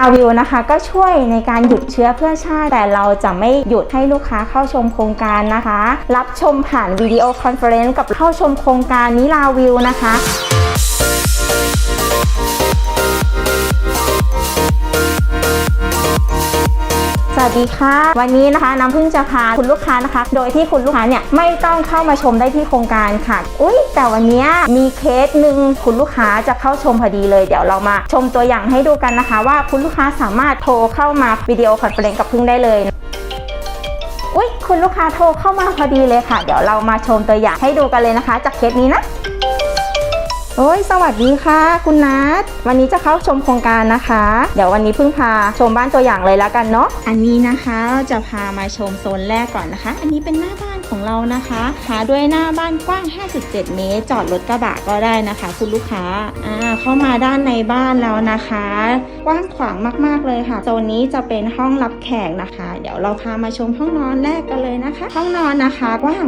อาวิวนะคะก็ช่วยในการหยุดเชื้อเพื่อชาติ แต่เราจะไม่หยุดให้ลูกค้าเข้าชมโครงการนะคะ รับชมผ่านวิดีโอคอนเฟอเรนซ์กับเข้าชมโครงการนิลาวิวนะคะ วัสดีค่ะ วันนี้นะคะน้ำพึ่งจะพาคุณลูกค้านะคะ โดยที่คุณลูกค้าเนี่ยไม่ต้องเข้ามาชมได้ที่โครงการค่ะ อุ้ยแต่วันนี้มีเคสหนึ่งคุณลูกค้าจะเข้าชมพอดีเลยเดี๋ยวเรามาชมตัวอย่างให้ดูกันนะคะ ว่าคุณลูกค้าสามารถโทรเข้ามาวิดีโอคอนเฟอเรนซ์กับพึ่งได้เลยอุ้ยคุณลูกค้าโทรเข้ามาพอดีเลยค่ะ เดี๋ยวเรามาชมตัวอย่างให้ดูกันเลยนะคะ จากเคสนี้นะ โอ้ยสวัสดีค่ะ คุณนัทวันนี้จะเข้าชมโครงการนะคะ เดี๋ยววันนี้เพิ่งพาชมบ้านตัวอย่างเลยแล้วกันเนาะอันนี้นะคะเราจะพามาชมโซนแรกก่อนนะคะ อันนี้เป็นหน้าบ้าน ของเรานะคะ หาด้วยหน้าบ้านกว้าง 5.7 เมตร จอดรถกระบะก็ได้นะคะ คุณลูกค้าอ่าเข้ามาด้านในบ้านแล้วนะคะ กว้างขวางมากๆเลยค่ะโซนนี้จะเป็นห้องรับแขกนะคะ เดี๋ยวเราพามาชมห้องนอนแรกกันเลยนะคะ ห้องนอนนะคะกว้าง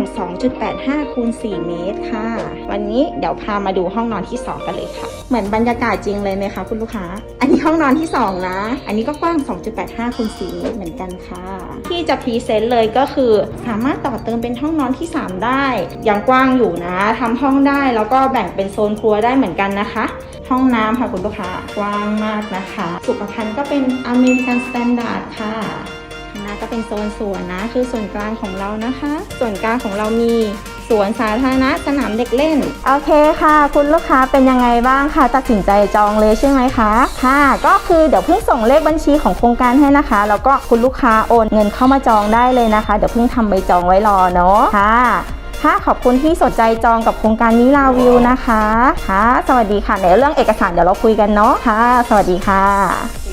2.85คูณ4เมตรค่ะ วันนี้เดี๋ยวพามาดูห้องนอนที่ 2 กันเลยค่ะ เหมือนบรรยากาศจริงเลยไหมคะคุณลูกค้า อันนี้ห้องนอนที่ 2 นะ อันนี้ก็กว้าง 2.85คูณ4เมตรเหมือนกันค่ะ ที่จะพรีเซนต์เลยก็คือสามารถต่อเติมเป็นห้องนอนที่ 3 ได้ยังกว้างอยู่นะทำห้องได้แล้วก็แบ่งเป็นโซนครัวได้เหมือนกันนะคะ ห้องน้ำค่ะคุณลูกค้ากว้างมากนะคะ สุขภัณฑ์ก็เป็นอเมริกันสแตนดาร์ดค่ะข้างหน้าก็เป็นโซนสวนนะ คือส่วนกลางของเรานะคะ ส่วนกลางของเรามี สวนสาธารณะสนามเด็กเล่น โอเคค่ะ คุณลูกค้าเป็นยังไงบ้างคะตัดสินใจจองเลยใช่ไหมคะค่ะก็คือเดี๋ยวเพิ่งส่งเลขบัญชีของโครงการให้นะคะ แล้วก็คุณลูกค้าโอนเงินเข้ามาจองได้เลยนะคะ เดี๋ยวเพิ่งทำใบจองไว้รอเนาะค่ะค่ะขอบคุณที่สนใจจองกับโครงการนิลาวิวนะคะค่ะสวัสดีค่ะในเรื่องเอกสารเดี๋ยวเราคุยกันเนาะค่ะ สวัสดีค่ะ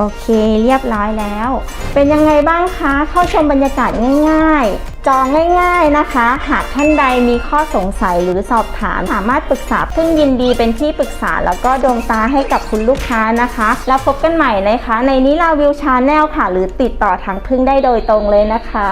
โอเคเรียบร้อยแล้ว เป็นยังไงบ้างคะเข้าชมบรรยากาศง่าย ๆ จองง่าย ๆนะคะ หากท่านใดมีข้อสงสัยหรือสอบถาม สามารถปรึกษาพึ่งยินดีเป็นที่ปรึกษา แล้วก็ดวงตาให้กับคุณลูกค้านะคะ แล้วพบกันใหม่นะคะ ในนิลาวิวชาแนลค่ะ หรือติดต่อทางพึ่งได้โดยตรงเลยนะคะ